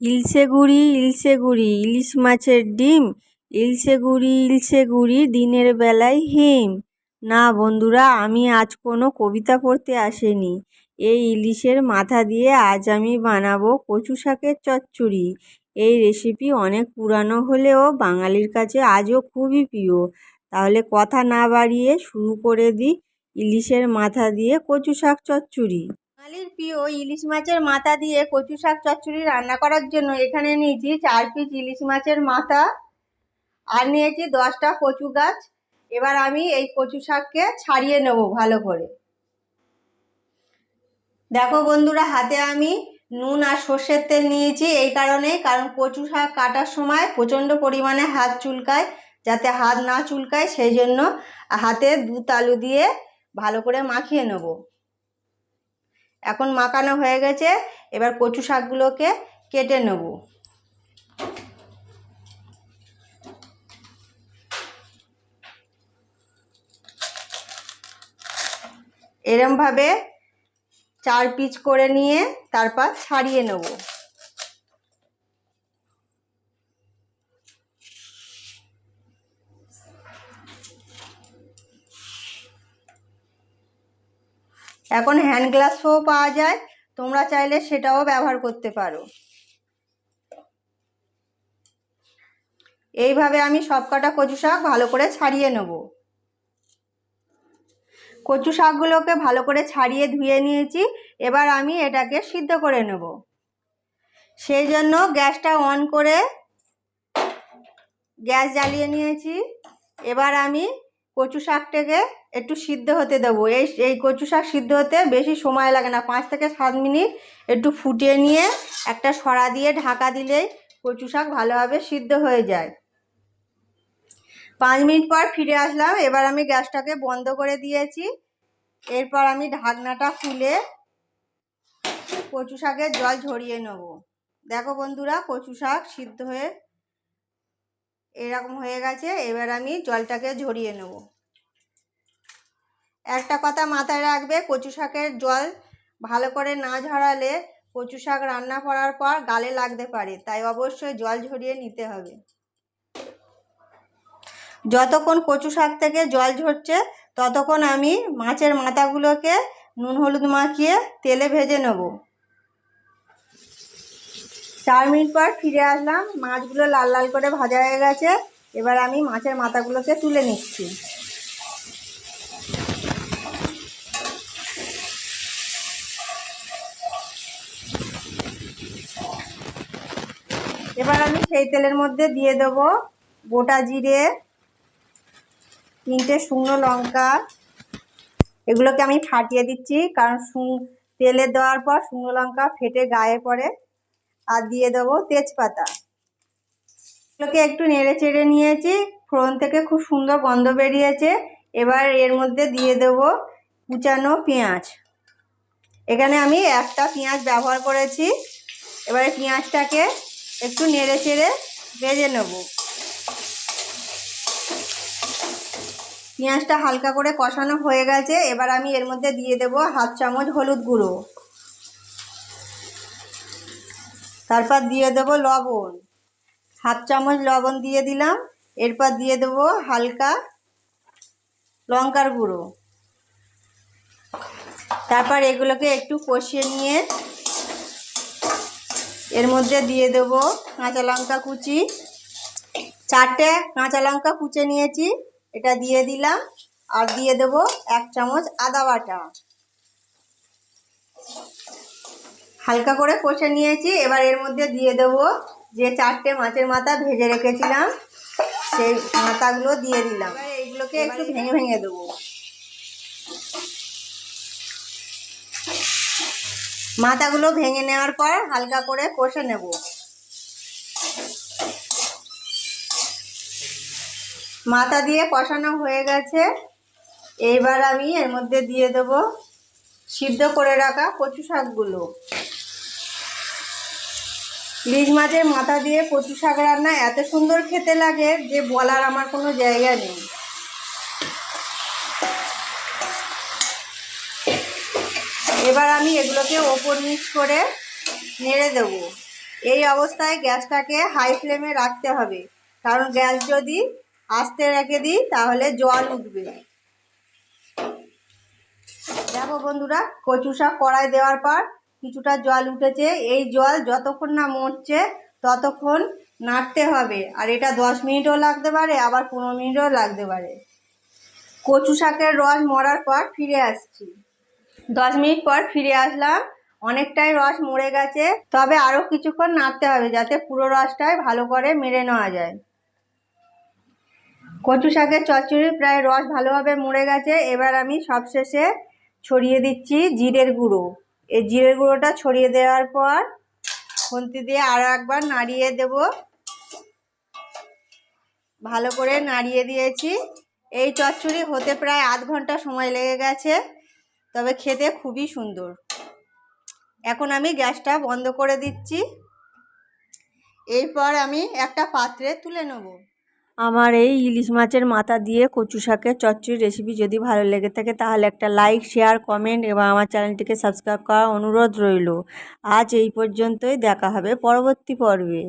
ইলশে গুড়ি ইলশে মাছের ডিম ইলশে গুড়ি ইলশে গুড়ি, দিনের বেলায় হিম। না বন্ধুরা, আমি আজ কোনো কবিতা পড়তে আসিনি। এই ইলিশের মাথা দিয়ে আজ আমি বানাবো কচু শাকের চচ্চড়ি। এই রেসিপি অনেক পুরানো হলেও বাঙালির কাছে আজও খুবই প্রিয়। তাহলে কথা না বাড়িয়ে শুরু করে দিই ইলিশের মাথা দিয়ে কচু শাক চচ্চড়ি। বাঙালির প্রিয় ইলিশ মাছের মাথা দিয়ে কচু শাক চচ্চড়ি রান্না করার জন্য এখানে নিয়েছি চার পিস ইলিশ মাছের মাথা। আর নিয়েছি দশটা কচু গাছ। এবার আমি এই কচু শাককে ছাড়িয়ে নেব ভালো করে। দেখো বন্ধুরা, হাতে আমি নুন আর সর্ষের তেল নিয়েছি এই কারণে কারণ কচু শাক কাটার সময় প্রচণ্ড পরিমাণে হাত চুলকায়, যাতে হাত না চুলকায়, সেই জন্য হাতে দু তালু দিয়ে ভালো করে মাখিয়ে নেব। এখন মাখানো হয়ে গেছে, এবার কচু শাকগুলোকে কেটে নেব। এরমভাবে চার পিচ করে নিয়ে তারপর ছাড়িয়ে নেব। এখন হ্যান্ড গ্লাসও পাওয়া যায়, তোমরা চাইলে সেটাও ব্যবহার করতে পারো। এইভাবে আমি সব কটা কচু শাক ভালো করে ছাড়িয়ে নেব। কচু শাকগুলোকে ভালো করে ছাড়িয়ে ধুয়ে নিয়েছি, এবার আমি এটাকে সিদ্ধ করে নেব। সেই জন্য গ্যাসটা অন করে গ্যাস জ্বালিয়ে নিয়েছি। এবার আমি কচু শাকটাকে একটু সিদ্ধ হতে দেবো। এই এই কচু শাক সিদ্ধ হতে বেশি সময় লাগে না। পাঁচ থেকে সাত মিনিট একটু ফুটিয়ে নিয়ে একটা সরা দিয়ে ঢাকা দিলেই কচু শাক ভালোভাবে সিদ্ধ হয়ে যায়। পাঁচ মিনিট পর ফিরে আসলাম। এবার আমি গ্যাসটাকে বন্ধ করে দিয়েছি। এরপর আমি ঢাকনাটা খুলে কচু শাকের জল ঝরিয়ে নেব। দেখো বন্ধুরা, কচু শাক সিদ্ধ হয়ে এরকম হয়ে গেছে, এবার আমি জলটাকে ঝরিয়ে নেব। একটা কথা মাথায় রাখবে, কচু শাকের জল ভালো করে না ঝরালে কচু শাক রান্না করার পর গালে লাগতে পারে, তাই অবশ্যই জল ঝরিয়ে নিতে হবে। যতক্ষণ কচু শাক থেকে জল ঝরছে, ততক্ষণ আমি মাছের মাথাগুলোকে নুন হলুদ মাখিয়ে তেলে ভেজে নেব। চার মিনিট পর ফিরে আসলাম। মাছগুলো লাল লাল করে ভাজা হয়ে গেছে। এবার আমি মাছের মাথাগুলোকে তুলে নিচ্ছি। এবার আমি সেই তেলের মধ্যে দিয়ে দেবো গোটা জিরে, তিনটে শুকনো লঙ্কা। এগুলোকে আমি ফাটিয়ে দিচ্ছি, কারণ তেলে দেওয়ার পর শুকনো লঙ্কা ফেটে গায়ে পড়ে। আর দিয়ে দেবো তেজপাতা। এগুলোকে একটু নেড়ে চেড়ে নিয়েছি, ফোড়ন থেকে খুব সুন্দর গন্ধ বেরিয়েছে। এবার এর মধ্যে দিয়ে দেবো কুচানো পেঁয়াজ। এখানে আমি একটা পেঁয়াজ ব্যবহার করেছি। এবারে পেঁয়াজটাকে একটু নেড়ে চেড়ে ভেজে নেব। পেঁয়াজটা হালকা করে কষানো হয়ে গেছে। এবার আমি এর মধ্যে দিয়ে দেব হাফ চামচ হলুদ গুঁড়ো। তারপর দিয়ে দেব লবণ। হাফ চামচ লবণ দিয়ে দিলাম। এরপর দিয়ে দেবো হালকা লঙ্কার গুঁড়ো। তারপর এগুলোকে একটু কষিয়ে নিয়ে এর মধ্যে দিয়ে দেব কাঁচা লঙ্কা কুচি। চারটে কাঁচা লঙ্কা কুচে নিয়েছি, এটা দিয়ে দিলাম। আর দিয়ে দেব এক চামচ আদা বাটা। হালকা করে কষে নিয়েছি। এবার এর মধ্যে দিয়ে দেব যে চারটে মাছের মাথা ভেজে রেখেছিলাম, সেই মাথাগুলো দিয়ে দিলাম। এইগুলোকে একটু ভেঙে ভেঙে দেবো। মাথাগুলো ভেঙে নেওয়ার পর হালকা করে কষে নেব। মাথা দিয়ে কষানো হয়ে গেছে। এইবার আমি এর মধ্যে দিয়ে দেব সিদ্ধ করে রাখা কচু শাকগুলো। ইলিশ মাছের মাথা দিয়ে কচু শাক রান্না এত সুন্দর খেতে লাগে যে বলার আমার কোনো জায়গা নেই। এবার আমি এগুলোকে ওপর নিচ করে নেড়ে দেব। এই অবস্থায় গ্যাসটাকে হাই ফ্লেমে রাখতে হবে। কারণ গ্যাস যদি আস্তে রেখে দিই, তাহলে জল উঠবে। দেখো বন্ধুরা, কচু শাক কড়াই দেওয়ার পর কিছুটা জল উঠেছে। এই জল যতক্ষণ না মরছে, ততক্ষণ নাড়তে হবে। আর এটা দশ মিনিটও লাগতে পারে, আবার পনেরো মিনিটও লাগতে পারে। কচু শাকের রস মরার পর ফিরে আসছি। দশ মিনিট পর ফিরে আসলাম। অনেকটাই রস মরে গেছে। তবে আরও কিছুক্ষণ নাড়তে হবে যাতে পুরো রসটাই ভালো করে মেরে নেওয়া যায়। কচু শাকের চচ্চড়ি প্রায় রস ভালোভাবে মরে গেছে। এবার আমি সবশেষে ছড়িয়ে দিচ্ছি জিরের গুঁড়ো। এই জিরের গুঁড়োটা ছড়িয়ে দেওয়ার পর খুন্তি দিয়ে আরও একবার নাড়িয়ে দেব। ভালো করে নাড়িয়ে দিয়েছি। এই চচ্চড়ি হতে প্রায় আধ ঘণ্টা সময় লেগে গেছে, তবে খেতে খুবই সুন্দর। এখন আমি গ্যাসটা বন্ধ করে দিচ্ছি। এরপর আমি একটা পাত্রে তুলে নেব। আমার এই ইলিশ মাছের মাথা দিয়ে কচু শাকের চচ্চড়ি রেসিপি যদি ভালো লেগে থাকে, তাহলে একটা লাইক শেয়ার কমেন্ট এবং আমার চ্যানেলটিকে সাবস্ক্রাইব করার অনুরোধ রইল। আজ এই পর্যন্তই, দেখা হবে পরবর্তী পর্বে।